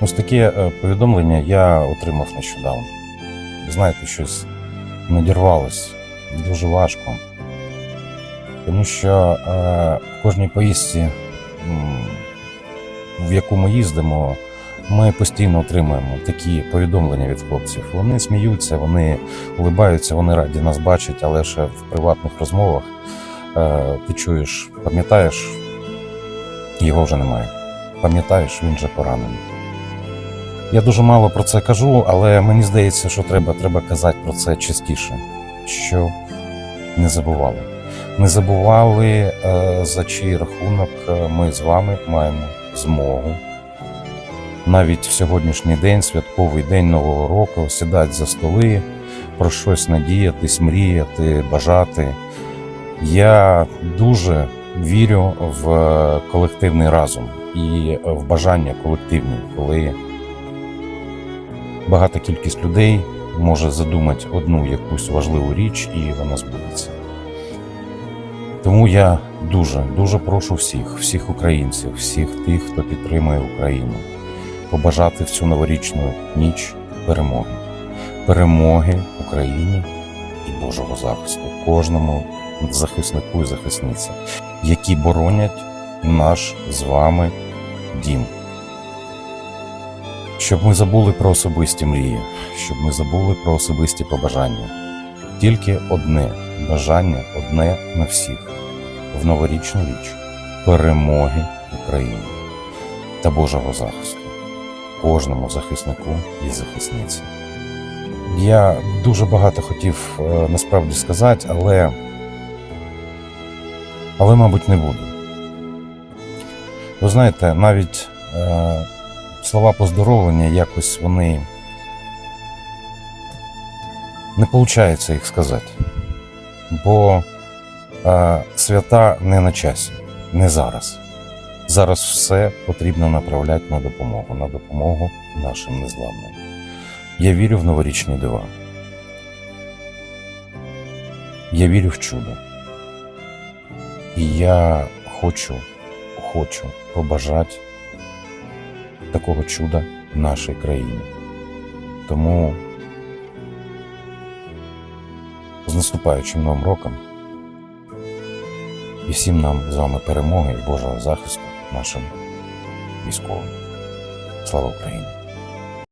Ось таке повідомлення я отримав нещодавно. Знаєте, щось надірвалось дуже важко. Тому що е, в кожній поїздці, в яку ми їздимо, ми постійно отримуємо такі повідомлення від хлопців. Вони сміються, вони улибаються, вони раді нас бачать, але ще в приватних розмовах е, ти чуєш, пам'ятаєш, його вже немає. Пам'ятаєш, він же поранений. Я дуже мало про це кажу, але мені здається, що треба, треба казати про це частіше, щоб не забували. Не забували, е, за чий рахунок е, ми з вами маємо змогу навіть в сьогоднішній день, святковий день Нового року, сідати за столи, про щось надіятись, мріяти, бажати. Я дуже вірю в колективний разум і в бажання колективні, коли багата кількість людей може задумати одну якусь важливу річ, і вона збудеться. Тому я дуже, дуже прошу всіх, всіх українців, всіх тих, хто підтримує Україну, побажати в цю новорічну ніч перемоги, перемоги Україні і Божого захисту кожному захиснику і захисниці, які боронять наш з вами дім. Щоб ми забули про особисті мрії, щоб ми забули про особисті побажання. Тільки одне бажання, одне на всіх в новорічну річ перемоги України та Божого захисту кожному захиснику і захисниці. Я дуже багато хотів е, насправді сказати, але, але мабуть, не буду. Ви знаєте, навіть е, слова поздоровлення якось вони не виходить їх сказати. Бо е, свята не на часі, не зараз. Зараз все потрібно направляти на допомогу, на допомогу нашим незламним. Я вірю в новорічні дива. Я вірю в чудо. І я хочу, хочу побажати такого чуда нашій країні. Тому з наступаючим новим роком і всім нам з вами перемоги і Божого захисту нашим військовим. Слава Україні!